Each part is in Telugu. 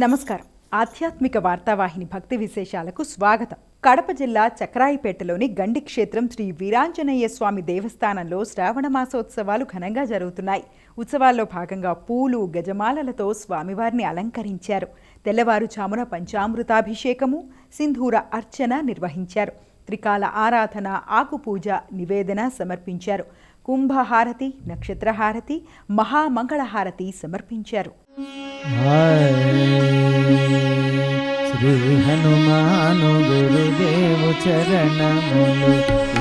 నమస్కారం. ఆధ్యాత్మిక వార్తావాహిని భక్తి విశేషాలకు స్వాగతం. కడప జిల్లా చక్రాయిపేటలోని గండి క్షేత్రం శ్రీ వీరాంజనేయ స్వామి దేవస్థానంలో శ్రావణ మాసోత్సవాలు ఘనంగా జరుగుతున్నాయి. ఉత్సవాల్లో భాగంగా పూలు గజమాలలతో స్వామివారిని అలంకరించారు. తెల్లవారుజామున పంచామృతాభిషేకము సింధూర అర్చన నిర్వహించారు. త్రికాల ఆరాధన ఆకుపూజ నివేదన సమర్పించారు. కుంభహారతి నక్షత్రహారతి మహామంగళహారతి సమర్పించారు. శ్రీ హనుమాను గురుదేవు చరణములు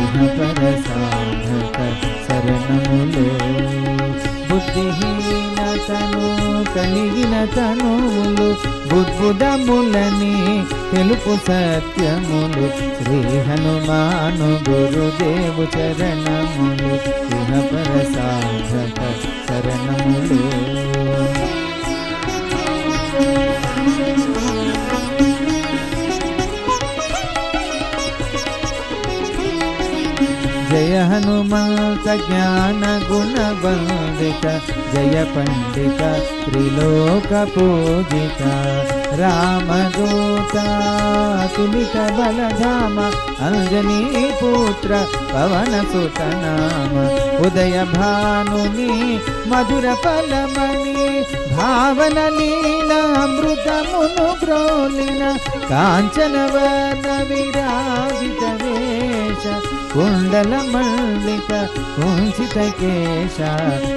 ఇహపర సాధక శరణములు. బుద్ధిహీనతను కలిగిన తనువులు బుద్బుదములని తెలుపు సత్యములు. శ్రీ హనుమాను గురుదేవు చరణములు ఇహపర సాధక శరణములు. अमृत ज्ञान गुण वंदिता जय पंडित, त्रिलोक पूजिता। रामदूता तुलित बलधाम, अंजनी पुत्र, पवन सुत नाम। उदय भानुनि मधुर फलमणि भावन लीलामृतमुनु कांचन काञ्चनवन विराजित वेश। కుండల మల్లిక కుంచిత కేశ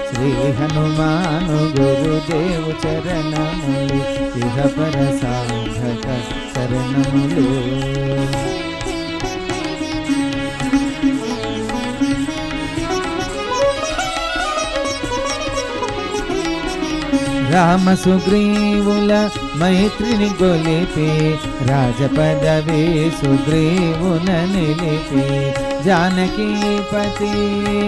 శ్రీ హనుమాను గురుదేవు చరణములు ఇహ పర సాధక శరణములు రామ సుగ్రీవుల మైత్రిని గొలిపి రాజపదవి సుగ్రీవున నిలిపి జానకీపతి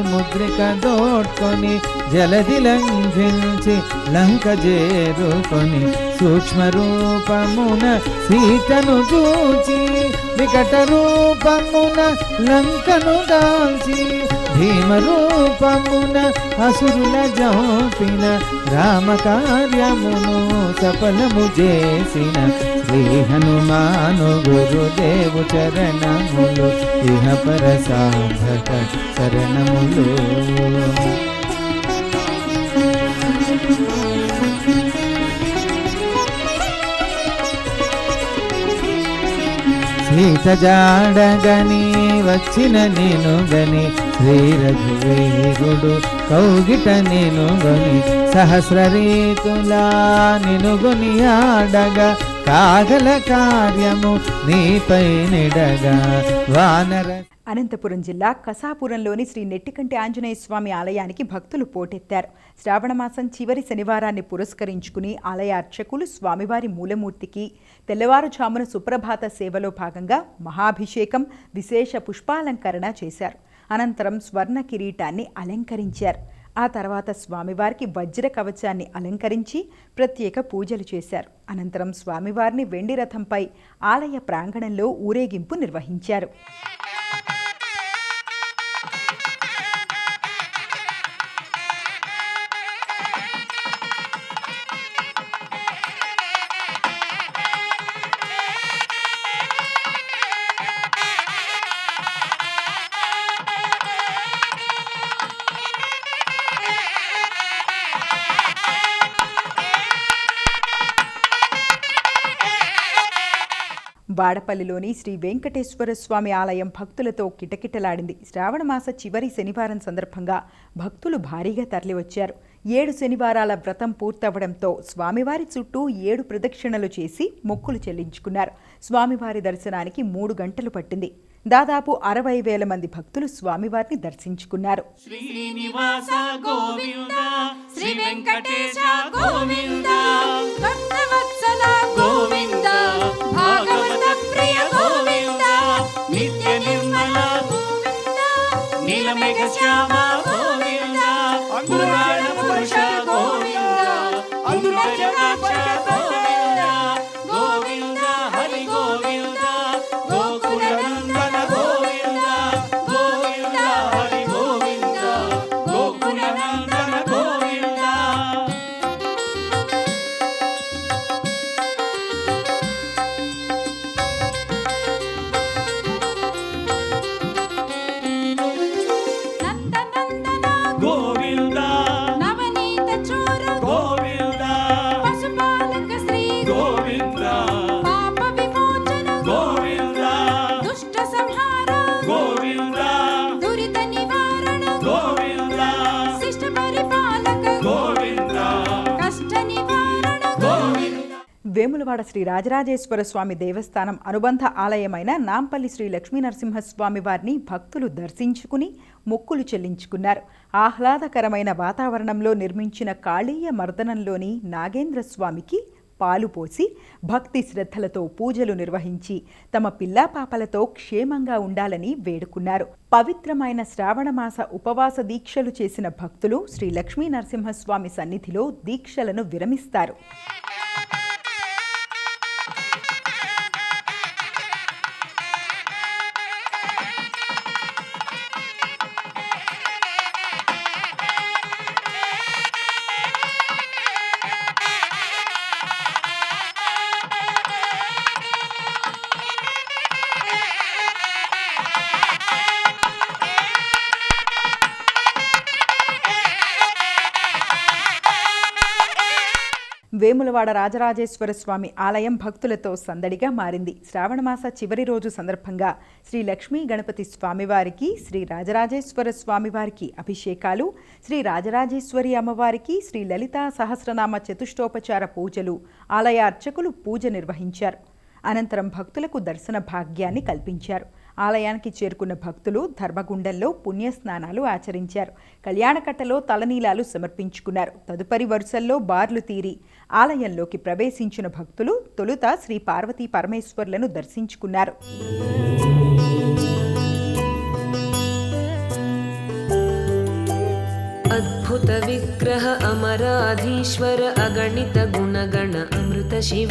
ముద్రిక దోడ్కొని జలధి లంఘించి లంక చేరుకొని సూక్ష్మ రూపమున సీతను చూచి వికట రూపమున లంకను దాల్చి భీమ రూపమున అసురుల జోపిన రామ కార్యమును సఫలము చేసిన శ్రీ హనుమాను గురుదేవు చరణములు ఇహ పర సాధక శరణములు సీత జాడగని వచ్చిన నేను గని శ్రీ రఘువీరుడు కౌగిట నేను గని సహస్ర రీతులా నినుగొని ఆడగా కాగల కార్యము నీపై నిడగా. వానర అనంతపురం జిల్లా కసాపురంలోని శ్రీ నెట్టికంటి ఆంజనేయ స్వామి ఆలయానికి భక్తులు పోటెత్తారు. శ్రావణమాసం చివరి శనివారాన్ని పురస్కరించుకుని ఆలయ అర్చకులు స్వామివారి మూలమూర్తికి తెల్లవారుజామున సుప్రభాత సేవలో భాగంగా మహాభిషేకం విశేష పుష్పాలంకరణ చేశారు. అనంతరం స్వర్ణ కిరీటాన్ని అలంకరించారు. ఆ తర్వాత స్వామివారికి వజ్ర కవచాన్ని అలంకరించి ప్రత్యేక పూజలు చేశారు. అనంతరం స్వామివారిని వెండి రథంపై ఆలయ ప్రాంగణంలో ఊరేగింపు నిర్వహించారు. బాడపల్లిలోని శ్రీ వెంకటేశ్వర స్వామి ఆలయం భక్తులతో కిటకిటలాడింది. శ్రావణ మాస చివరి శనివారం సందర్భంగా భక్తులు భారీగా తరలివచ్చారు. ఏడు శనివారాల వ్రతం పూర్తవడంతో స్వామివారి చుట్టూ ఏడు ప్రదక్షిణలు చేసి మొక్కులు చెల్లించుకున్నారు. స్వామివారి దర్శనానికి మూడు గంటలు పట్టింది. దాదాపు అరవై వేల మంది భక్తులు స్వామివారిని దర్శించుకున్నారు. శ్రీనివాస గోవింద శ్రీ వెంకటేశ గోవింద. chama. వేములవాడ శ్రీ రాజరాజేశ్వర స్వామి దేవస్థానం అనుబంధ ఆలయమైన నాంపల్లి శ్రీ లక్ష్మీనరసింహస్వామి వారిని భక్తులు దర్శించుకుని మొక్కులు చెల్లించుకున్నారు. ఆహ్లాదకరమైన వాతావరణంలో నిర్మించిన కాళీయ మర్దనంలోని నాగేంద్ర స్వామికి పాలు పోసి భక్తి శ్రద్ధలతో పూజలు నిర్వహించి తమ పిల్లా పాపలతో క్షేమంగా ఉండాలని వేడుకున్నారు. పవిత్రమైన శ్రావణమాస ఉపవాస దీక్షలు చేసిన భక్తులు శ్రీ లక్ష్మీ నరసింహస్వామి సన్నిధిలో దీక్షలను విరమిస్తారు. వేములవాడ రాజరాజేశ్వర స్వామి ఆలయం భక్తులతో సందడిగా మారింది. శ్రావణమాస చివరి రోజు సందర్భంగా శ్రీ లక్ష్మీ గణపతి స్వామివారికి శ్రీ రాజరాజేశ్వర స్వామివారికి అభిషేకాలు శ్రీ రాజరాజేశ్వరి అమ్మవారికి శ్రీ లలితా సహస్రనామ చతుష్టోపచార పూజలు ఆలయ అర్చకులు పూజ నిర్వహించారు. అనంతరం భక్తులకు దర్శన భాగ్యాన్ని కల్పించారు. ఆలయానికి చేరుకున్న భక్తులు ధర్మగుండంలో పుణ్యస్నానాలు ఆచరించారు. కళ్యాణకట్టలో తలనీలాలు సమర్పించుకున్నారు. తదుపరి వరుసల్లో బార్లు తీరి ఆలయంలోకి ప్రవేశించిన భక్తులు తొలుత శ్రీ పార్వతీ పరమేశ్వర్లను దర్శించుకున్నారు. అద్భుత విగ్రహ అమరాధీశ్వర అగణిత గుణగణ అమృత శివ.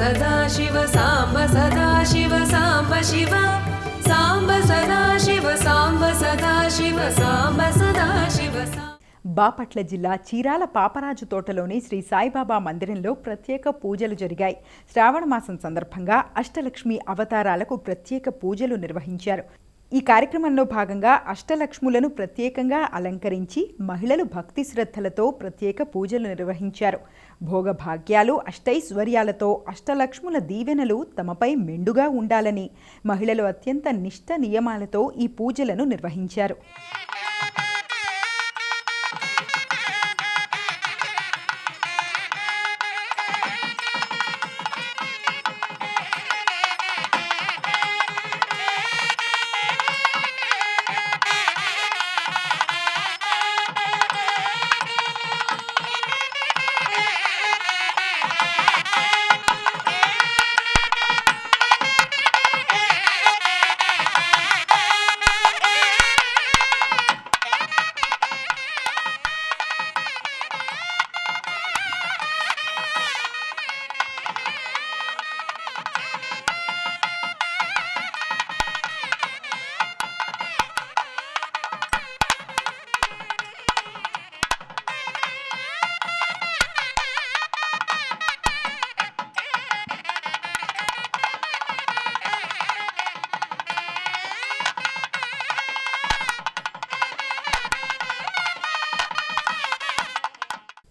सदा शिव साम्ब सदा शिव साम्ब शिव साम्ब सदा शिव साम्ब सदा शिव साम्ब सदा शिव साम्ब బాపట్ల జిల్లా చీరాల పాపరాజు తోటలోని శ్రీ సాయిబాబా మందిరంలో ప్రత్యేక పూజలు జరిగాయి శ్రావణ మాసం సందర్భంగా అష్టలక్ష్మి అవతారాలకు ప్రత్యేక పూజలు నిర్వహించారు ఈ కార్యక్రమంలో భాగంగా అష్టలక్ష్ములను ప్రత్యేకంగా అలంకరించి మహిళలు భక్తి శ్రద్ధలతో ప్రత్యేక పూజలు నిర్వహించారు. భోగభాగ్యాలు అష్టైశ్వర్యాలతో అష్టలక్ష్ముల దీవెనలు తమపై మెండుగా ఉండాలని మహిళలు అత్యంత నిష్ఠ నియమాలతో ఈ పూజలను నిర్వహించారు.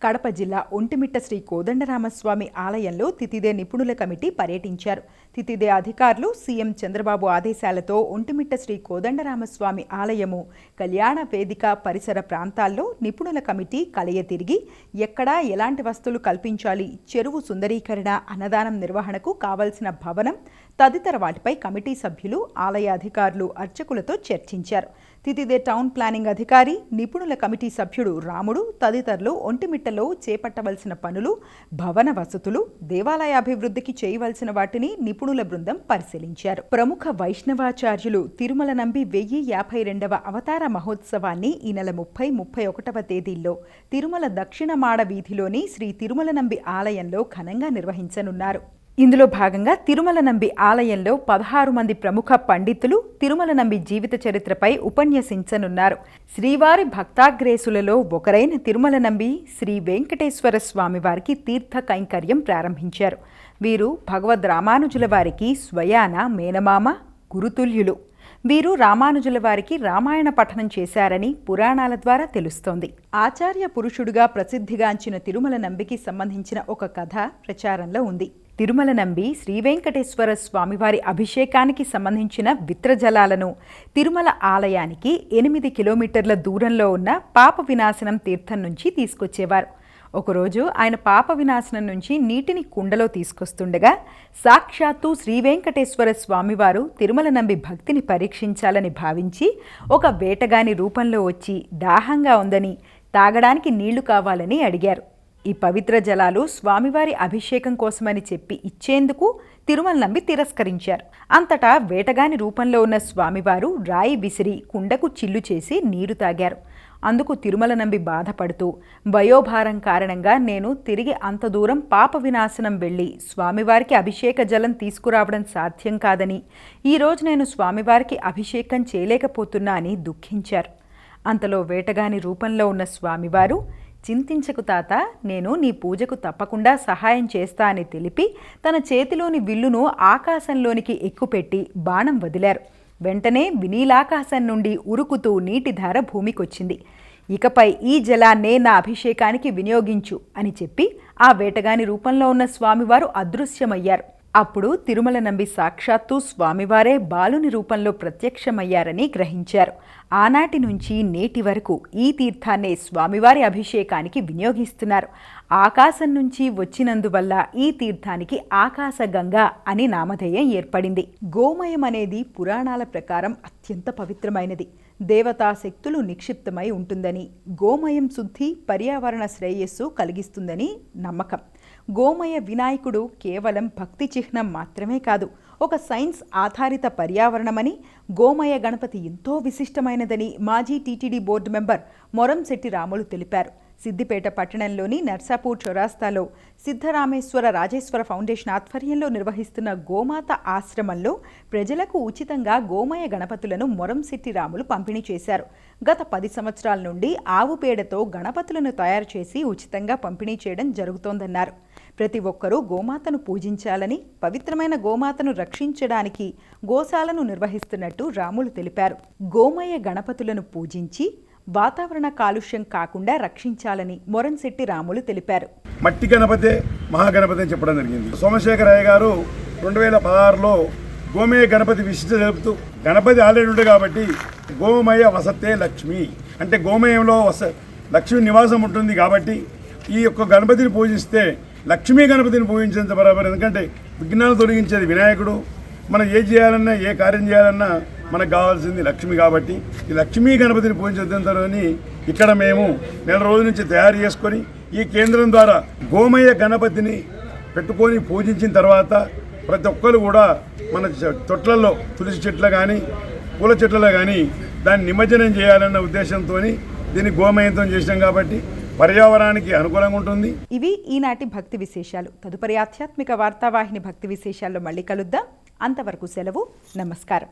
కడప జిల్లా ఒంటిమిట్ట శ్రీ కోదండరామస్వామి ఆలయంలో తితిదే నిపుణుల కమిటీ పర్యటించారు. తితిదే అధికారులు సీఎం చంద్రబాబు ఆదేశాలతో ఒంటిమిట్ట శ్రీ కోదండరామస్వామి ఆలయము కళ్యాణ వేదిక పరిసర ప్రాంతాల్లో నిపుణుల కమిటీ కలయ తిరిగి ఎక్కడా ఎలాంటి వస్తువులు కల్పించాలి చెరువు సుందరీకరణ అన్నదానం నిర్వహణకు కావలసిన భవనం తదితర వాటిపై కమిటీ సభ్యులు ఆలయ అధికారులు అర్చకులతో చర్చించారు. తితిదే టౌన్ ప్లానింగ్ అధికారి నిపుణుల కమిటీ సభ్యుడు రాముడు తదితరులు ఒంటిమిట్టలో చేపట్టవలసిన పనులు భవన వసతులు దేవాలయ అభివృద్ధికి చేయవలసిన వాటిని నిపుణుల బృందం పరిశీలించారు. ప్రముఖ వైష్ణవాచార్యులు తిరుమల నంబి వెయ్యి యాభై రెండవ అవతార మహోత్సవాన్ని ఈ నెల ముప్పై ముప్పై ఒకటవ తేదీల్లో తిరుమల దక్షిణ మాడ వీధిలోని శ్రీ తిరుమల నంబి ఆలయంలో ఘనంగా నిర్వహించనున్నారు. ఇందులో భాగంగా తిరుమల నంబి ఆలయంలో పదహారు మంది ప్రముఖ పండితులు తిరుమల నంబి జీవిత చరిత్రపై ఉపన్యసించనున్నారు. శ్రీవారి భక్తాగ్రేసులలో ఒకరైన తిరుమల నంబి శ్రీ వెంకటేశ్వర స్వామి వారికి తీర్థ కైంకర్యం ప్రారంభించారు. వీరు భగవద్ రామానుజుల వారికి స్వయాన మేనమామ గురుతుల్యులు. వీరు రామానుజుల వారికి రామాయణ పఠనం చేశారని పురాణాల ద్వారా తెలుస్తోంది. ఆచార్య పురుషుడుగా ప్రసిద్ధిగాంచిన తిరుమల నంబికి సంబంధించిన ఒక కథ ప్రచారంలో ఉంది. తిరుమల నంబి శ్రీ వెంకటేశ్వర స్వామివారి అభిషేకానికి సంబంధించిన విత్రజలాలను తిరుమల ఆలయానికి ఎనిమిది కిలోమీటర్ల దూరంలో ఉన్న పాప వినాశనం తీర్థం నుంచి తీసుకొచ్చేవారు. ఒకరోజు ఆయన పాప వినాశనం నుంచి నీటిని కుండలో తీసుకొస్తుండగా సాక్షాత్తు శ్రీ వెంకటేశ్వర స్వామివారు తిరుమల నంబి భక్తిని పరీక్షించాలని భావించి ఒక వేటగాని రూపంలో వచ్చి దాహంగా ఉందని తాగడానికి నీళ్ళు కావాలని అడిగారు. ఈ పవిత్ర జలాలు స్వామివారి అభిషేకం కోసమని చెప్పి ఇచ్చేందుకు తిరుమల నంబి తిరస్కరించారు. అంతటా వేటగాని రూపంలో ఉన్న స్వామివారు రాయి విసిరి కుండకు చిల్లు చేసి నీరు తాగారు. అందుకు తిరుమల నంబి బాధపడుతూ వయోభారం కారణంగా నేను తిరిగి అంత దూరం పాప వినాశనం వెళ్ళి స్వామివారికి అభిషేక జలం తీసుకురావడం సాధ్యం కాదని ఈరోజు నేను స్వామివారికి అభిషేకం చేయలేకపోతున్నా అని దుఃఖించారు. అంతలో వేటగాని రూపంలో ఉన్న స్వామివారు చింతించకు తాత నేను నీ పూజకు తప్పకుండా సహాయం చేస్తా అని తెలిపి తన చేతిలోని విల్లును ఆకాశంలోనికి ఎక్కుపెట్టి బాణం వదిలారు. వెంటనే వినీలాకాశం నుండి ఉరుకుతూ నీటి ధార భూమికొచ్చింది. ఇకపై ఈ జలాన్నే నా అభిషేకానికి వినియోగించు అని చెప్పి ఆ వేటగాని రూపంలో ఉన్న స్వామివారు అదృశ్యమయ్యారు. అప్పుడు తిరుమల నంబి సాక్షాత్తు స్వామివారే బాలుని రూపంలో ప్రత్యక్షమయ్యారని గ్రహించారు. ఆనాటి నుంచి నేటి వరకు ఈ తీర్థాన్నే స్వామివారి అభిషేకానికి వినియోగిస్తున్నారు. ఆకాశం నుంచి వచ్చినందువల్ల ఈ తీర్థానికి ఆకాశగంగ అని నామధేయం ఏర్పడింది. గోమయం అనేది పురాణాల ప్రకారం అత్యంత పవిత్రమైనది. దేవతా శక్తులు నిక్షిప్తమై ఉంటుందని గోమయం శుద్ధి పర్యావరణ శ్రేయస్సు కలిగిస్తుందని నమ్మకం. గోమయ వినాయకుడు కేవలం భక్తి చిహ్నం మాత్రమే కాదు ఒక సైన్స్ ఆధారిత పర్యావరణమని గోమయ గణపతి ఎంతో విశిష్టమైనదని మాజీ TTD board member Moramshetty Ramulu తెలిపారు. సిద్దిపేట పట్టణంలోని నర్సాపూర్ చౌరాస్తాలో సిద్ధరామేశ్వర రాజేశ్వర ఫౌండేషన్ ఆధ్వర్యంలో నిర్వహిస్తున్న గోమాత ఆశ్రమంలో ప్రజలకు ఉచితంగా గోమయ గణపతులను మొరంశెట్టి రాములు పంపిణీ చేశారు. గత పది సంవత్సరాల నుండి ఆవు పేడతో గణపతులను తయారు చేసి ఉచితంగా పంపిణీ చేయడం జరుగుతోందన్నారు. ప్రతి ఒక్కరూ గోమాతను పూజించాలని పవిత్రమైన గోమాతను రక్షించడానికి గోశాలను నిర్వహిస్తున్నట్టు రాములు తెలిపారు. గోమయ గణపతులను పూజించి వాతావరణ కాలుష్యం కాకుండా రక్షించాలని మొరన్శెట్టి రాములు తెలిపారు. మట్టి గణపతే మహాగణపతి అని చెప్పడం జరిగింది. సోమశేఖరయ్య గారు రెండు వేల పదహారులో గోమయ గణపతి విశిష్ట జరుపుతూ గణపతి ఆల్రెడీ కాబట్టి గోమయ వసతే లక్ష్మి. అంటే గోమయంలో వస లక్ష్మి నివాసం ఉంటుంది కాబట్టి ఈ యొక్క గణపతిని పూజిస్తే లక్ష్మీ గణపతిని పూజించేంత బరాబర్. ఎందుకంటే విఘ్నాలు తొలగించేది వినాయకుడు. మనం ఏ చేయాలన్నా ఏ కార్యం చేయాలన్నా మనకు కావాల్సింది లక్ష్మి కాబట్టి ఈ లక్ష్మీ గణపతిని పూజించదని ఇక్కడ మేము నెల రోజుల నుంచి తయారు చేసుకొని ఈ కేంద్రం ద్వారా గోమయ్య గణపతిని పెట్టుకొని పూజించిన తర్వాత ప్రతి ఒక్కరు కూడా మన తొట్లలో తులసి చెట్లు కానీ పూల చెట్లలో కానీ దాన్ని నిమజ్జనం చేయాలన్న ఉద్దేశంతో దీన్ని గోమయంతో చేసినాం కాబట్టి పర్యావరణానికి అనుకూలంగా ఉంటుంది. ఇవి ఈనాటి భక్తి విశేషాలు. తదుపరి ఆధ్యాత్మిక వార్తావాహిని భక్తి విశేషాల్లో మళ్ళీ కలుద్దాం. అంతవరకు సెలవు. నమస్కారం.